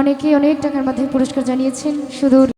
অনেকে অনেক টাকার মাধ্যমে পুরস্কার জানিয়েছেন। সুদূর